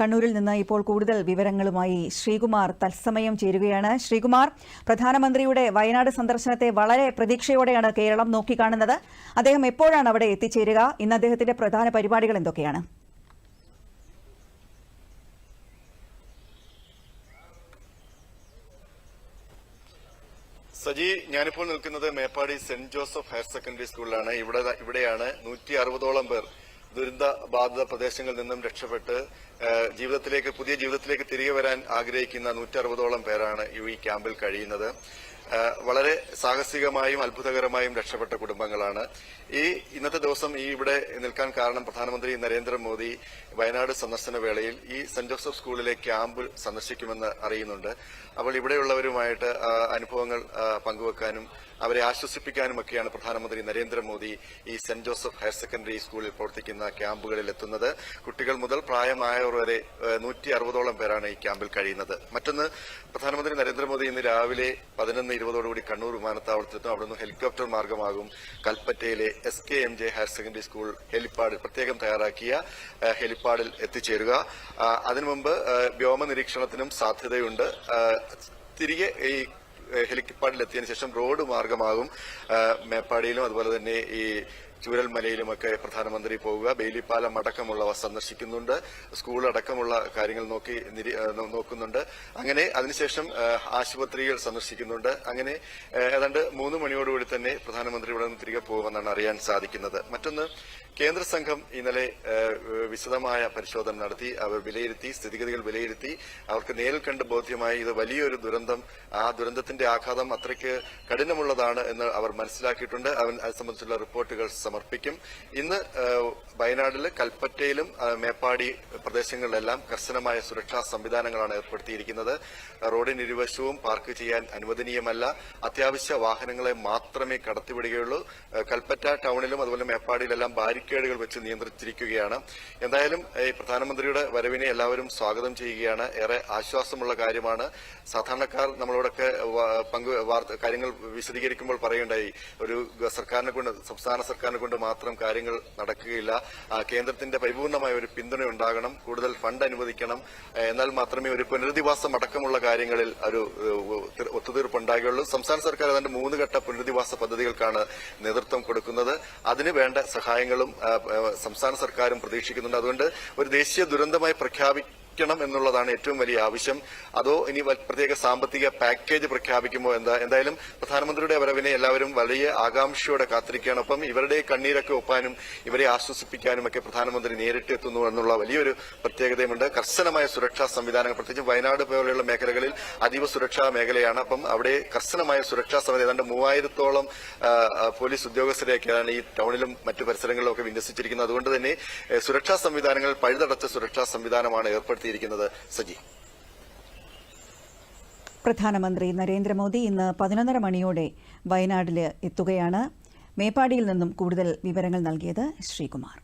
കണ്ണൂരിൽ നിന്ന് ഇപ്പോൾ കൂടുതൽ വിവരങ്ങളുമായി ശ്രീകുമാർ തത്സമയം ചേരുകയാണ്. ശ്രീകുമാർ പ്രധാനമന്ത്രിയുടെ വയനാട് സന്ദർശനത്തെ വളരെ പ്രതീക്ഷയോടെയാണ് കേരളം നോക്കിക്കാണുന്നത്. അദ്ദേഹം എപ്പോഴാണ് അവിടെ എത്തിച്ചേരുക? ഇന്ന് അദ്ദേഹത്തിന്റെ പ്രധാന പരിപാടികൾ എന്തൊക്കെയാണ്? സജി ഞാനിപ്പോൾ നിൽക്കുന്നത് Meppadi saint Joseph higher secondary സ്കൂളിലാണ്. ഇവിടെ ഇവിടെയാണ് നൂറ്റി അറുപതോളം പേർ ദുരന്ത ബാധിത പ്രദേശങ്ങളിൽ നിന്നും രക്ഷപ്പെട്ട് ജീവിതത്തിലേക്ക് പുതിയ ജീവിതത്തിലേക്ക് തിരികെ വരാൻ ആഗ്രഹിക്കുന്ന നൂറ്റി അറുപതോളം പേരാണ് ഈ ക്യാമ്പിൽ കഴിയുന്നത്. വളരെ സാഹസികമായും അത്ഭുതകരമായും രക്ഷപ്പെട്ട കുടുംബങ്ങളാണ്. ഈ ഇന്നത്തെ ദിവസം ഈ ഇവിടെ നിൽക്കാൻ കാരണം പ്രധാനമന്ത്രി നരേന്ദ്രമോദി വയനാട് സന്ദർശന വേളയിൽ ഈ സെന്റ് ജോസഫ് സ്കൂളിലെ ക്യാമ്പ് സന്ദർശിക്കുമെന്ന് അറിയുന്നുണ്ട്. അപ്പോൾ ഇവിടെയുള്ളവരുമായിട്ട് അനുഭവങ്ങൾ പങ്കുവെക്കാനും അവരെ ആശ്വസിപ്പിക്കാനുമൊക്കെയാണ് പ്രധാനമന്ത്രി നരേന്ദ്രമോദി ഈ സെന്റ് ജോസഫ് ഹയർ സെക്കൻഡറി സ്കൂളിൽ പ്രവർത്തിക്കുന്ന ക്യാമ്പുകളിൽ എത്തുന്നത്. കുട്ടികൾ മുതൽ പ്രായമായവർ വരെ നൂറ്റി അറുപതോളം പേരാണ് ഈ ക്യാമ്പിൽ കഴിയുന്നത്. മറ്റൊന്ന് പ്രധാനമന്ത്രി നരേന്ദ്രമോദി ഇന്ന് രാവിലെ പതിനൊന്ന് ഇരുപതോടുകൂടി കണ്ണൂർ വിമാനത്താവളത്തിലെത്തും. അവിടുന്ന് ഹെലികോപ്റ്റർ മാർഗമാകും കൽപ്പറ്റയിലെ S K M J higher secondary school helipad പ്രത്യേകം തയ്യാറാക്കിയ ഹെലിപ്പാഡിൽ എത്തിച്ചേരുക. അതിനു മുമ്പ് വ്യോമ നിരീക്ഷണത്തിനും സാധ്യതയുണ്ട്. തിരികെ ഈ ഹെലിപ്പാഡിൽ എത്തിയതിനു ശേഷം റോഡ് മാർഗമാകും മേപ്പാടിയിലും അതുപോലെ തന്നെ ഈ ചൂരൽമലയിലുമൊക്കെ പ്രധാനമന്ത്രി പോവുക. ബെയിലിപ്പാലം അടക്കമുള്ളവ സന്ദർശിക്കുന്നുണ്ട്. സ്കൂൾ അടക്കമുള്ള കാര്യങ്ങൾ നോക്കി നോക്കുന്നുണ്ട്. അങ്ങനെ അതിനുശേഷം ആശുപത്രികൾ സന്ദർശിക്കുന്നുണ്ട്. അങ്ങനെ ഏതാണ്ട് മൂന്ന് മണിയോടുകൂടി തന്നെ പ്രധാനമന്ത്രി ഇവിടെ നിന്ന് തിരികെ പോകുമെന്നാണ് അറിയാൻ സാധിക്കുന്നത്. മറ്റൊന്ന് കേന്ദ്ര സംഘം ഇന്നലെ വിശദമായ പരിശോധന നടത്തി. അവർ വിലയിരുത്തി സ്ഥിതിഗതികൾ വിലയിരുത്തി. അവർക്ക് നേരിൽ കണ്ട് ബോധ്യമായി ഇത് വലിയൊരു ദുരന്തം ആ ദുരന്തത്തിന്റെ ആഘാതം അത്രയ്ക്ക് കഠിനമുള്ളതാണ് എന്ന് അവർ മനസ്സിലാക്കിയിട്ടുണ്ട്. അവൻ അത് സംബന്ധിച്ചുള്ള റിപ്പോർട്ടുകൾ സമർപ്പിക്കും. ഇന്ന് വയനാടിൽ കൽപ്പറ്റയിലും മേപ്പാടി പ്രദേശങ്ങളിലെല്ലാം കർശനമായ സുരക്ഷാ സംവിധാനങ്ങളാണ് ഏർപ്പെടുത്തിയിരിക്കുന്നത്. റോഡിന് ഇരുവശവും പാർക്ക് ചെയ്യാൻ അനുവദനീയമല്ല. അത്യാവശ്യ വാഹനങ്ങളെ മാത്രമേ കടത്തിവിടുകയുള്ളൂ. കൽപ്പറ്റ ടൗണിലും അതുപോലെ മേപ്പാടിയിലെല്ലാം ബാരിക്കേഡുകൾ വെച്ച് നിയന്ത്രിച്ചിരിക്കുകയാണ്. എന്തായാലും ഈ പ്രധാനമന്ത്രിയുടെ വരവിനെ എല്ലാവരും സ്വാഗതം ചെയ്യുകയാണ്. ഏറെ ആശ്വാസമുള്ള കാര്യമാണ്. സാധാരണക്കാർ നമ്മളോടൊക്കെ പങ്ക് കാര്യങ്ങൾ വിശദീകരിക്കുമ്പോൾ പറയുണ്ടായി ഒരു സർക്കാരിനെ കൊണ്ട് സംസ്ഥാന സർക്കാരിനെ കൊണ്ട് മാത്രം കാര്യങ്ങൾ നടക്കുകയില്ല. കേന്ദ്രത്തിന്റെ പരിപൂർണമായ ഒരു പിന്തുണ ഉണ്ടാകണം. കൂടുതൽ ഫണ്ട് അനുവദിക്കണം. എന്നാൽ മാത്രമേ ഒരു പുനരധിവാസം അടക്കമുള്ള കാര്യങ്ങളിൽ ഒരു ഏഹ്, ഒത്തുതീർപ്പ് ഉണ്ടാകുകയുള്ളൂ. സംസ്ഥാന സർക്കാർ അതിന്റെ മൂന്ന് ഘട്ട പുനരധിവാസ പദ്ധതികൾക്കാണ് നേതൃത്വം കൊടുക്കുന്നത്. അതിന് വേണ്ട സഹായങ്ങളും സംസ്ഥാന സർക്കാരും പ്രതീക്ഷിക്കുന്നുണ്ട്. അതുകൊണ്ട് ഒരു ദേശീയ ദുരന്തമായി പ്രഖ്യാപിക്കണം എന്നുള്ളതാണ് ഏറ്റവും വലിയ ആവശ്യം. അതോ ഇനി പ്രത്യേക സാമ്പത്തിക പാക്കേജ് പ്രഖ്യാപിക്കുമോ എന്താ? എന്തായാലും പ്രധാനമന്ത്രിയുടെ വരവിനെ എല്ലാവരും വലിയ ആകാംക്ഷയോടെ കാത്തിരിക്കുകയാണ്. ഒപ്പം ഇവരുടെ കണ്ണീരൊക്കെ ഒപ്പാനും ഇവരെ ആശ്വസിപ്പിക്കാനും ഒക്കെ പ്രധാനമന്ത്രി നേരിട്ട് എത്തുന്നു എന്നുള്ള വലിയൊരു പ്രത്യേകതയുമുണ്ട്. കർശനമായ സുരക്ഷാ സംവിധാനങ്ങൾ പ്രത്യേകിച്ചും വയനാട് പോലെയുള്ള മേഖലകളിൽ അതീവ സുരക്ഷാ മേഖലയാണ്. അപ്പം അവിടെ കർശനമായ സുരക്ഷാ സമിതി ഏതാണ്ട് മൂവായിരത്തോളം പോലീസ് ഉദ്യോഗസ്ഥരെയൊക്കെയാണ് ഈ ടൗണിലും മറ്റു പരിസരങ്ങളിലും ഒക്കെ വിന്യസിച്ചിരിക്കുന്നത്. അതുകൊണ്ട് തന്നെ സുരക്ഷാ സംവിധാനങ്ങൾ പഴുതടച്ച സുരക്ഷാ സംവിധാനമാണ് ഏർപ്പെടുത്തിയിരിക്കുന്നത് സജി. പ്രധാനമന്ത്രി നരേന്ദ്രമോദി ഇന്ന് പതിനൊന്നര മണിയോടെ വയനാട്ടിൽ എത്തുകയാണ്. മേപ്പാടിയിൽ നിന്നും കൂടുതൽ വിവരങ്ങൾ നൽകിയത് ശ്രീകുമാർ.